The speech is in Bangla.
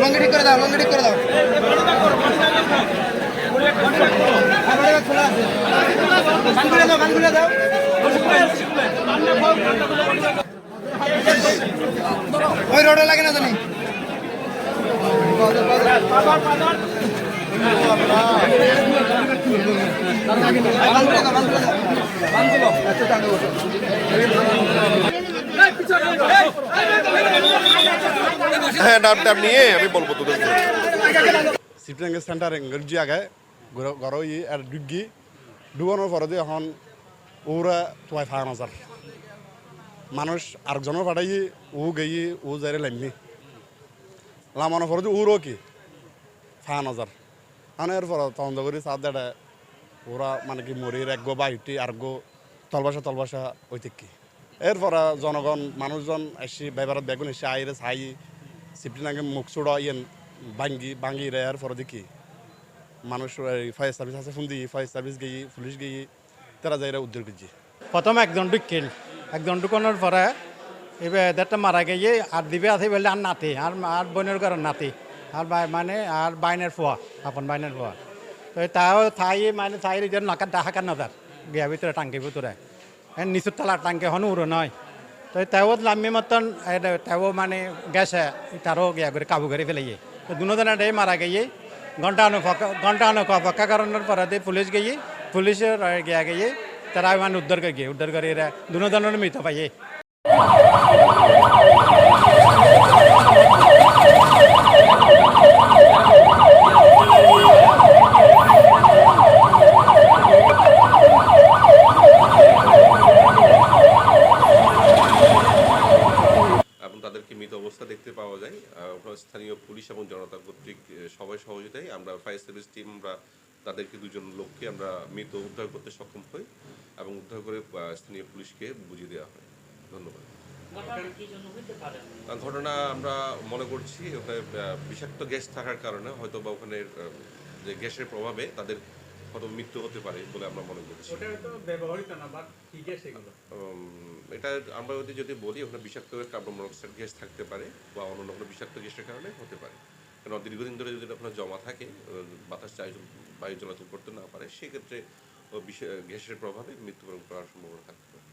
লঙ্গি করে দাও লঙ্গি করে দাও। খুলে খুলে দাও। ওই রোডে লাগে না জানি। হ্যাঁ নাম টাম নিয়ে আমি বলব তোদের সিফটিং সেন্টার গরজি আগে গরো ই আর ডুগি ডুবানোর পরে এখন ওরা তোয়াই ফান হাজার মানুষ আরেকজনের পাঠাই ও গেই ও যাই লাইনি লামানোর পরে ওরও কি ফান হাজার মানে এর পর তন্দ করি সাত দেড়ে ওরা মানে কি মরির এক গো বাহিটি আর গো তলবাসা তলবাসা ওই কি এরপরে জনগণ মানুষজন এসে ব্যবহার বেগুন এসে আইরে ছাই সিপ্টিনাকে মুখ চুড়া ইয়েন বাঙ্গি বাঙ্গি রে এর পরে দেখি মানুষ ফায়ার সার্ভিস আছে ফোন দিই ফায়ার সার্ভিস গিয়ে পুলিশ গিয়ে তারা যাই উদ্ধার করছি প্রথম একজন ঢুকিল একজন ঢুকানোর পরে এবার এদেরটা মারা গিয়ে আর দিবে আছে বলে আর নাতি আর আর বোনের ঘরের নাতি আর মানে আর বাইনের ফোয়া আপন বাইনের ফোয়া তো তাও থাই মানে থাই যে নাকার ডাহাকার নজার গিয়া ভিতরে টাঙ্কির ভিতরে নিচুর তলার টাঙ্কি হনু উড়ো নয় তো তাও লাম্মি মতন তাও মানে গেছে তারও গিয়া করে কাবু করে ফেলাইয়ে তো দুজনের মারা গিয়ে ঘণ্টা ফাঁকা ঘণ্টা আনো ফাঁকা কারণের পরে পুলিশ গিয়ে পুলিশের গিয়া গিয়ে তারা মানে উদ্ধার করে উদ্ধার করে এরা পাইয়ে তাদেরকে মৃত অবস্থা দেখতে পাওয়া যায়। স্থানীয় পুলিশ এবং জনতা কর্তৃক সবাই সহযোগিতায় আমরা ফায়ার সার্ভিস টিম আমরা তাদেরকে দুজন লোককে আমরা মৃত উদ্ধার করতে সক্ষম হই এবং উদ্ধার করে স্থানীয় পুলিশকে বুঝিয়ে দেওয়া হয়। ধন্যবাদ। ঘটনা আমরা মনে করছি ওখানে বিষাক্ত গ্যাস থাকার কারণে হয়তো বা ওখানে যে গ্যাসের প্রভাবে তাদের হয়তো মৃত্যু হতে পারে বলে আমরা মনে করছি। এটা আমরা যদি যদি বলি ওখানে বিষাক্ত কার্বন মনোক্সাইড গ্যাস থাকতে পারে বা অন্য কোনো বিষাক্ত গ্যাসের কারণে হতে পারে। কারণ দীর্ঘদিন ধরে যদি আপনার জমা থাকে বাতাস বায়ু চলাচল করতে না পারে, সেক্ষেত্রে বিশেষ গ্যাসের প্রভাবে মৃত্যুবরণ করার সম্ভাবনা থাকতে পারে।